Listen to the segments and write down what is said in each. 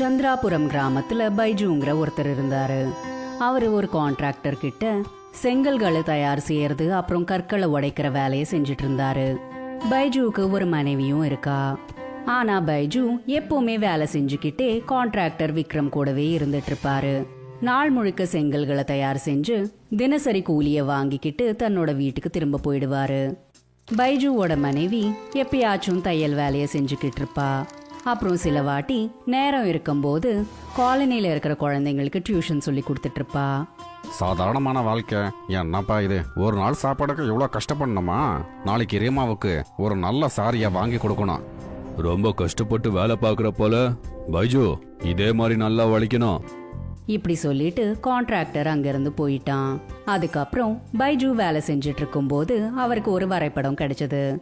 சந்திராபுரம் கிராமத்துல பைஜுங்கிற ஒருத்தர் இருந்தாரு. அவரு ஒரு கான்ட்ராக்டர் கிட்ட செங்கல்களை தயார் செய்யறது அப்புறம் கற்களை உடைக்கிற வேலையை செஞ்சுட்டு இருந்தாரு பைஜுவுக்கு ஒரு மனைவியும் இருக்கா. ஆனா பைஜு எப்பவுமே வேலை செஞ்சுக்கிட்டே கான்ட்ராக்டர் விக்ரம் கூடவே இருந்துட்டு இருப்பாரு நாள் முழுக்க செங்கல்களை தயார் செஞ்சு தினசரி கூலிய வாங்கிக்கிட்டு தன்னோட வீட்டுக்கு திரும்ப போயிடுவாரு. பைஜுவோட மனைவி எப்பயாச்சும் தையல் வேலையை செஞ்சுக்கிட்டு இருப்பா அப்புறம் சில வாட்டி நேரம் இருக்கும்போது காலனில இருக்கிற குழந்தைங்களுக்கு டியூஷன் சொல்லி கொடுத்துட்டு இருப்பா சாதாரணமான வாழ்க்கை. என்னப்பா இது? ஒரு நாள் சாப்பாடுக்கு இவ்வளோ கஷ்டப்படணுமா? நாளைக்கு ரீமாவுக்கு ஒரு நல்ல சாரியை வாங்கி கொடுக்கணும். ரொம்ப கஷ்டப்பட்டு வேலை பார்க்குற போல. பைஜு இதே மாதிரி நல்லா வலிக்கணும். இப்படி சொல்லிட்டு கான்ட்ராக்டர் அங்கிருந்து போயிட்டான். அதுக்கப்புறம் பைஜு வேலை செஞ்சுட்டு இருக்கும்போது அவருக்கு ஒரு வரைபடம் கிடைச்சது.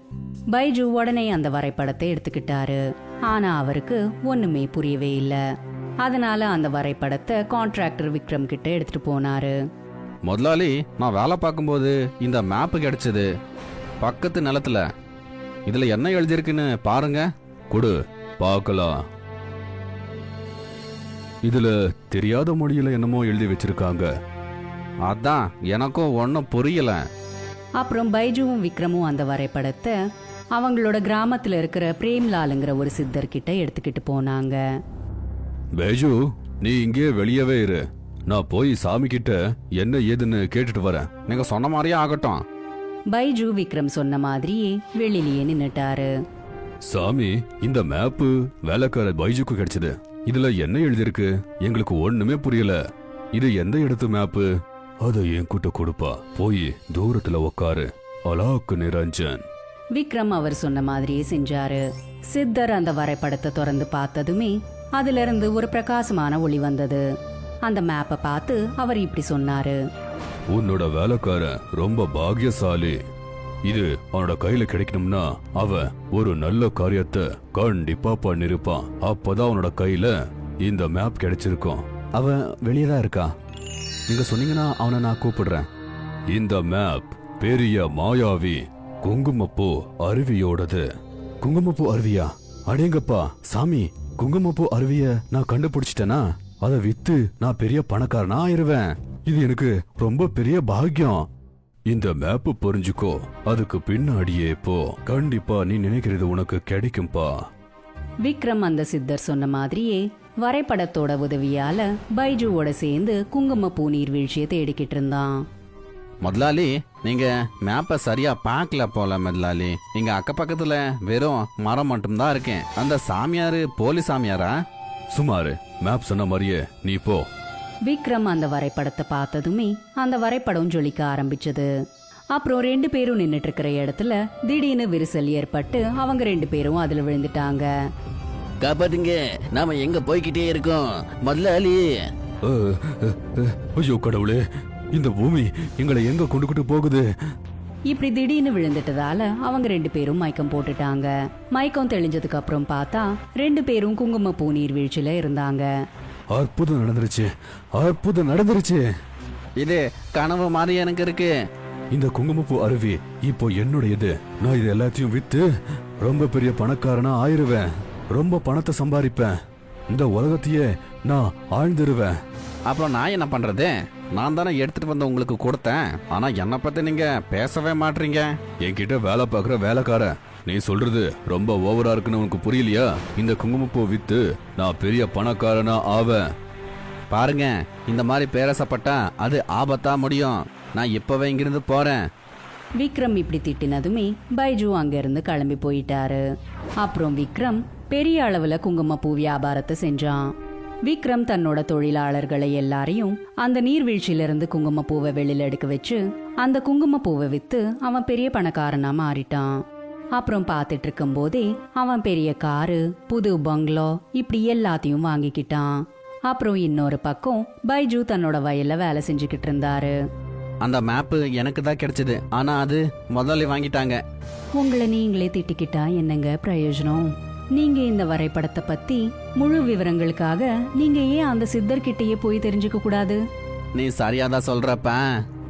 பைஜு உடனே அந்த வரைபடத்தை எடுத்துக்கிட்டாரு. ஆனா அவருக்கு ஒண்ணுமே புரியவே இல்லை. அதனால அந்த வரைபடத்தை கான்ட்ராக்டர் விக்ரம் கிட்ட எடுத்துட்டு போனாரு. முதலாளி நான் வேலை பார்க்கும்போது இந்த மேப்பு கிடைச்சது. பக்கத்து நிலத்துல. இதுல என்ன எழுதியிருக்குன்னு பாருங்க. கொடு பார்க்கலாம். இதுல தெரியாத மொழியில என்னமோ எழுதி வச்சிருக்காங்க. அதான் எனக்கும் ஒன்றும் புரியல. அப்புறம் பைஜுவும் விக்ரமும் அந்த வரைபடத்தை அவங்களோட கிராமத்துல இருக்கிற பிரேம்லாலுங்கிற ஒரு சித்தர் கிட்ட எடுத்துக்கிட்டு போனாங்க. பைஜு நீ இங்கே வெளியவே இரு. நான் போய் சாமி கிட்ட என்ன ஏதுன்னு கேட்டுட்டு வரேன். நீங்க சொன்ன மாதிரியே ஆகட்டும். பைஜு விக்ரம் சொன்ன மாதிரியே வெளியிலேயே நின்னுட்டாரு. சாமி இந்த மேப்பு வேலைக்கார பைஜுக்கு கிடைச்சது. இதுல என்ன எழுதியிருக்கு? எங்களுக்கு ஒண்ணுமே புரியல. இது எந்த இடத்து மேப்பு அதை என்கிட்ட கொடுப்பா. போய் தூரத்துல உக்காரு. அலாக்கு நிரஞ்சன். விக்ரம் அவர் சொன்ன மாதிரியே செஞ்சாரு. சித்தர் அந்த வரைபடத்தை திறந்து பார்த்ததுமே அதுல இருந்து ஒரு பிரகாசமான ஒளி வந்தது. அந்த மேப்பை பார்த்து அவர் இப்படி சொன்னாரு. உன்னோட வேலைக்காரன் ரொம்ப பாக்கியசாலி. இது அவனோட கையில கிடைக்கணும்னா அவன் ஒரு நல்ல காரியத்தை கண்டிப்பா பண்ணிருப்பான். அப்பதான் அவனோட கையில இந்த மேப் கிடைச்சிருக்கும். அவன் வெளியே தான் இருக்கா? நீங்க சொன்னீங்கன்னா அவனை நான் கூப்பிடுறேன். இந்த மேப் பெரிய மாயாவி குங்குமப்பூ அருவியோடது. குங்குமப்பூ அருவியா? அடேங்கப்பா சாமி குங்குமப்பூ அருவிய நான் கண்டுபிடிச்சிட்டேனா? அதை வித்து நான் பெரிய பணக்காரனா ஆயிருவேன். இது எனக்கு ரொம்ப பெரிய பாக்கியம். இந்த மேப்பு புரிஞ்சுக்கோ. அதுக்கு பின்னாடியே போ. கண்டிப்பா நீ நினைக்கிறது உனக்கு கிடைக்கும்பா. விக்ரம் அந்த சித்தர் சொன்ன மாதிரியே வரைபடத்தோட உதவியால பைஜுவோட சேர்ந்து குங்குமப்பூ நீர்வீழ்ச்சியை தேடிக்கிட்டு இருந்தான். முதலாளி நீங்க மேப்பை சரியா பார்க்கல போல முதலாளி. இங்க அக்க பக்கத்துல வெறும் மரம் மட்டும்தான் இருக்கேன். அந்த சாமியாரு போலி சாமியாரா? சுமாரு மேப் சொன்ன மாதிரியே நீ போ. விக்ரம் அந்த வரைபடத்தை பார்த்ததுமே அந்த வரைபடம் ஜொலிக்க ஆரம்பிச்சது. அப்புறம் ரெண்டு பேரும் நின்னுட்டு இருக்கிற இடத்துல திடீர்னு விரிசல் ஏற்பட்டு அவங்க ரெண்டு பேரும் அதுல விழுந்துட்டாங்க. காப்பாத்துங்க. நாம எங்க போய்கிட்டே இருக்கோம்? முதலாளி. ஐயோ கடவுளே. இந்த பூமி எங்களை எங்க கொண்டுகிட்டு போகுது? இப்படி திடீர்னு விழுந்துட்டதால அவங்க ரெண்டு பேரும் மயக்கம் போட்டுட்டாங்க. மயக்கம் தெளிஞ்சதுக்கு அப்புறம் பார்த்தா ரெண்டு பேரும் குங்குமப்பூ நீர்வீழ்ச்சியில இருந்தாங்க. அற்புதம் நடந்துருச்சு. அற்புதம் நடந்துருச்சு. இது கனவு மாதிரி எனக்கு இருக்கு. இந்த குங்குமப்பூ அருவி இப்போ என்னுடையது. நான் இது எல்லாத்தையும் வித்து ரொம்ப பெரிய பணக்காரனா ஆயிருவேன். ரொம்ப பணத்தை சம்பாதிப்பேன். இந்த உலகத்தையே நான் ஆழ்ந்துருவேன். அப்புறம் நான் என்ன பண்றது? நான் தானே எடுத்துட்டு வந்து உங்களுக்கு கொடுத்தேன். ஆனா என்னை பத்தி நீங்க பேசவே மாட்டீங்க. என்கிட்ட வேலை பார்க்குற வேலைக்காரன் நீ சொல்றது ரொம்ப ஓவரா இருக்குன்னு உனக்கு புரியலையா? இந்த குங்குமப்பூ வித்து நான் பெரிய பணக்காரனா ஆவேன். பாருங்க இந்த மாதிரி பேரசப்பட்டா அது ஆபத்தா முடியும். நான் இப்பவே இங்கிருந்து போறேன். விக்ரம் இப்படி திட்டினதுமே பைஜு அங்கிருந்து கிளம்பி போயிட்டாரு. அப்புறம் விக்ரம் பெரிய அளவுல குங்குமப்பூ வியாபாரத்தை செஞ்சான் விக்ரம் தன்னோட தொழிலாளர்களை எல்லாரையும் அந்த நீர்வீழ்ச்சியிலிருந்து குங்குமப்பூவை வெளியில எடுக்க வச்சு அந்த குங்குமப்பூவை வித்து அவன் பெரிய பணக்காரனா மாறிட்டான். அப்புறம் பார்த்துட்டு இருக்கும் போதே அவன் பெரிய காரு புது பங்களோ இப்படி எல்லாத்தையும் வாங்கிக்கிட்டான். அப்புறம் இன்னொரு பக்கம் பைஜு தன்னோட வயல்ல வேலை செஞ்சுக்கிட்டு இருந்தாரு. அந்த மேப்பு எனக்கு தான் கிடைச்சது. ஆனா அது முதல்ல வாங்கிட்டாங்க. உங்களை நீங்களே திட்டிக்கிட்டா என்னங்க பிரயோஜனம்? நீங்க இந்த வரைபடத்தை பத்தி முழு விவரங்களுக்காக நீங்க ஏன் அந்த சித்தர்கிட்டயே போய் தெரிஞ்சுக்க கூடாது? நீ சரியாதான் சொல்றப்ப.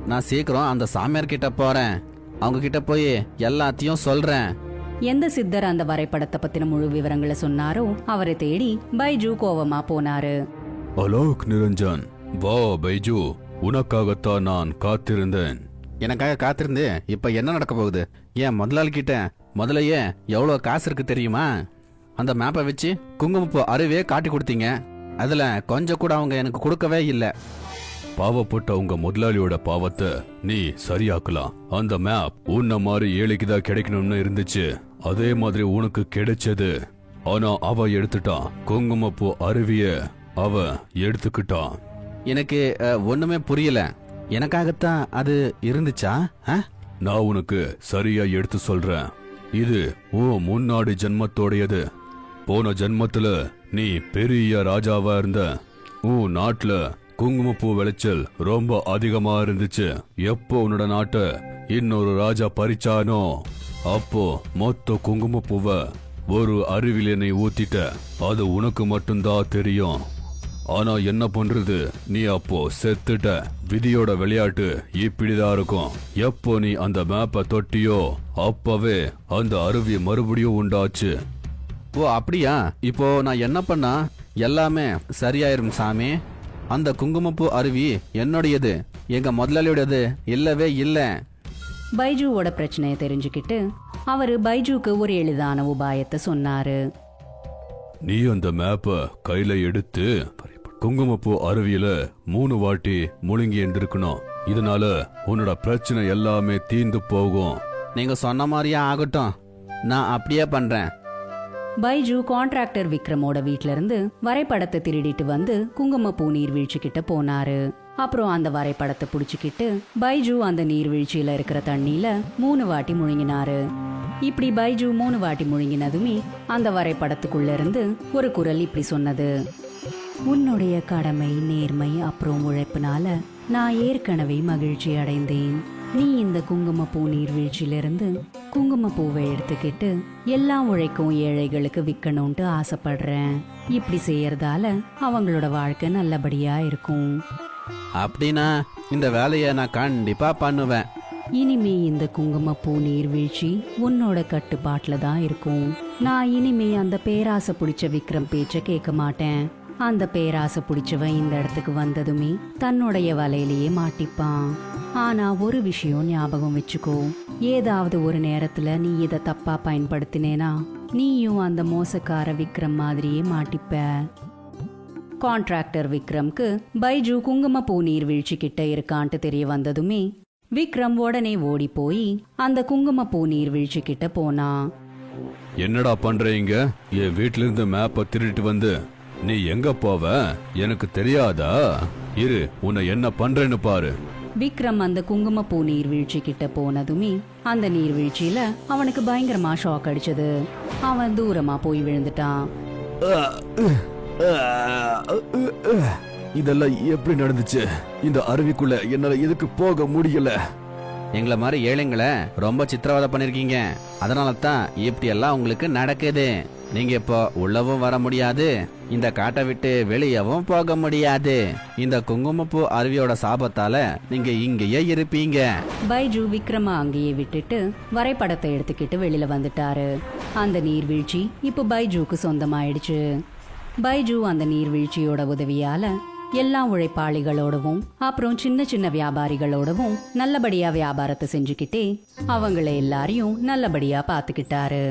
நான் சீக்கிரம் அந்த சாமியார் கிட்ட போறேன். அவங்க கிட்ட போய் எல்லாத்தையும் சொல்றேன். எந்த சித்தர் அந்த வரைபடத்தை பத்தின முழு விவரங்களை சொன்னாரோ அவரை தேடி பைஜு கோவமா போனாரு. அலோக் நிரஞ்சன் வா பைஜு உனக்காகத்தான் நான் காத்திருந்தேன். எனக்காக காத்திருந்து இப்ப என்ன நடக்க போகுது? ஏன் முதலாளி கிட்ட முதலையே எவ்வளவு காசு இருக்கு தெரியுமா? அந்த மேப்பை வச்சு குங்குமப்பூ அருவே காட்டி கொடுத்தீங்க. அதுல கொஞ்சம் கூட அவங்க எனக்கு கொடுக்கவே இல்லை. பாவப்பட்ட உங்க முதலாளியோட பாவத்தை நீ சரியாக்கலாம். அந்த மேப் உன்ன மாதிரி ஏழைக்கு தான் கிடைக்கணும்னு இருந்துச்சு. அதே மாதிரி உனக்கு கிடைச்சது. ஆனா அவ எடுத்துட்டான் குங்குமப்பூ அருவிய அவ எடுத்துக்கிட்டான். எனக்கு அஹ், ஒண்ணுமே புரியல. எனக்காகத்தான் அது இருந்துச்சா? ஆ? நான் உனக்கு சரியா எடுத்து சொல்றேன். இது ஓ முன்னாடி ஜென்மத்தோடையது. போன ஜென்மத்துல நீ பெரிய ராஜாவா இருந்த. உன் நாட்டுல குங்குமப்பூ விளைச்சல் ரொம்ப அதிகமா இருந்துச்சு. எப்போ உன்னோட நாட்டை இன்னொரு ராஜா பறிச்சானோ அப்போ மொத்த குங்குமப்பூவை ஒரு அருவில நீ ஊத்திட்ட. அது உனக்கு மட்டும்தான் தெரியும். ஆனா என்ன பண்றது? நீ அப்போ செத்துட்ட. விதியோட விளையாட்டு இப்படிதான் இருக்கும். எப்போ நீ அந்த மேப்பை தொட்டியோ அப்பவே அந்த அருவி மறுபடியும் உண்டாச்சு. ஓ அப்படியா? இப்போ நான் என்ன பண்ணா? எல்லாமே சரியாயிரும் சாமி. அந்த குங்குமப்பூ அருவி என்னுடையது? எங்க முதலாளியோடது இல்லவே இல்லை. பைஜுவோட பிரச்சனையை தெரிஞ்சுக்கிட்டு அவரு பைஜுக்கு ஒரு எளிதான உபாயத்தை சொன்னாரு. நீ அந்த மேப்பை கையில எடுத்து குங்குமப்பூ அருவியில மூணு வாட்டி முழுங்கி எழுந்திருக்கணும் இதனால உன்னோட பிரச்சனை எல்லாமே தீந்து போகும். நீங்க சொன்ன மாதிரியே ஆகட்டும். நான் அப்படியே பண்றேன். பைஜு கான்ட்ராக்டர் விக்ரமோட வீட்ல இருந்து வரைபடத்தை திருடிட்டு வந்து குங்குமப்பூ நீர்வீழ்ச்சி கிட்ட போனாரு. அப்புறம் அந்த வரைபடத்தை புடிச்சுக்கிட்டு பைஜு அந்த நீர்வீழ்ச்சியில இருக்கிற தண்ணியில மூணு வாட்டி முழுங்கினாரு. இப்படி பைஜு மூணு வாட்டி முழுங்கினதுமே அந்த வரைபடத்துக்குள்ள இருந்து ஒரு குரல் இப்படி சொன்னது. உன்னுடைய கடமை நேர்மை அப்புறம் உழைப்புனால நான் ஏற்கனவே மகிழ்ச்சி அடைந்தேன். நீ இந்த குங்குமப்பூ நீர்வீழ்ச்சியிலிருந்து குங்குமப்பூவை எடுத்துக்கிட்டு எல்லா உழைக்கும் ஏழைகளுக்கு விற்கணும்ட்டு ஆசைப்படுறேன். இப்படி செய்யறதால அவங்களோட வாழ்க்கை நல்லபடியா இருக்கும். அப்படின்னா இந்த வேலையை நான் கண்டிப்பா பண்ணுவேன். இனிமே இந்த குங்குமப்பூ நீர்வீழ்ச்சி உன்னோட கட்டுப்பாட்டுல தான் இருக்கும். நான் இனிமே அந்த பேராசை பிடிச்ச விக்ரம் பேச்ச கேட்க மாட்டேன். அந்த பேராசை பிடிச்சவன் இந்த இடத்துக்கு வந்ததுமே தன்னுடைய வலையிலேயே மாட்டிப்பான். ஆனா ஒரு விஷயம் ஞாபகம் வச்சுக்கோ. ஏதாவது ஒரு நேரத்துல நீ இதை தப்பா பயன்படுத்தினேனா நீயும் அந்த மோசக்கார விக்ரம் மாதிரியே மாட்டிப்ப. கான்ட்ராக்டர் விக்ரம்க்கு பைஜு குங்குமப்பூ நீர்வீழ்ச்சி கிட்ட இருக்கான்ட்டு தெரிய வந்ததுமே விக்ரம் உடனே ஓடி போய் அந்த குங்குமப்பூ நீர்வீழ்ச்சி கிட்ட போனான். என்னடா பண்றீங்க என் வீட்ல இருந்து மேப்பை திருட்டு வந்து நீ எங்க போவ? எனக்கு தெரியாதா? இரு உன்னை என்ன பண்றேன்னு பாரு. விக்ரம் அந்த குங்குமப்பூ நீர்வீழ்ச்சி கிட்ட போனதுமே அந்த நீர்வீழ்ச்சியில அவனுக்கு பயங்கரமா ஷாக் அடிச்சது. அவன் தூரமா போய் விழுந்துட்டான். இதெல்லாம் எப்படி நடந்துச்சு? இந்த அருவிக்குள்ள என்னால எதுக்கு போக முடியல? எங்களை மாதிரி ஏழைங்களை ரொம்ப சித்திரவதை பண்ணிருக்கீங்க. அதனால தான் இப்படி எல்லாம் உங்களுக்கு நடக்குது. நீங்க இப்போ உள்ளவும் வர முடியாது. இந்த காட்டை விட்டு வெளியவும் போக முடியாது. இந்த குங்குமப்பூ அருவியோட சாபத்தால நீங்க இங்கேயே இருப்பீங்க. பைஜு விக்ரம அங்கேயே விட்டுட்டு வரைபடத்தை எடுத்துக்கிட்டு வெளியில வந்துட்டாரு. அந்த நீர்வீழ்ச்சி இப்போ பைஜுக்கு சொந்தமாயிடுச்சு. பைஜு அந்த நீர்வீழ்ச்சியோட உதவியால எல்லா உழைப்பாளிகளோடவும் அப்புறம் சின்ன சின்ன வியாபாரிகளோடவும் நல்லபடியா வியாபாரத்தை செஞ்சுக்கிட்டே அவங்கள எல்லாரையும் நல்லபடியா பாத்துக்கிட்டாரு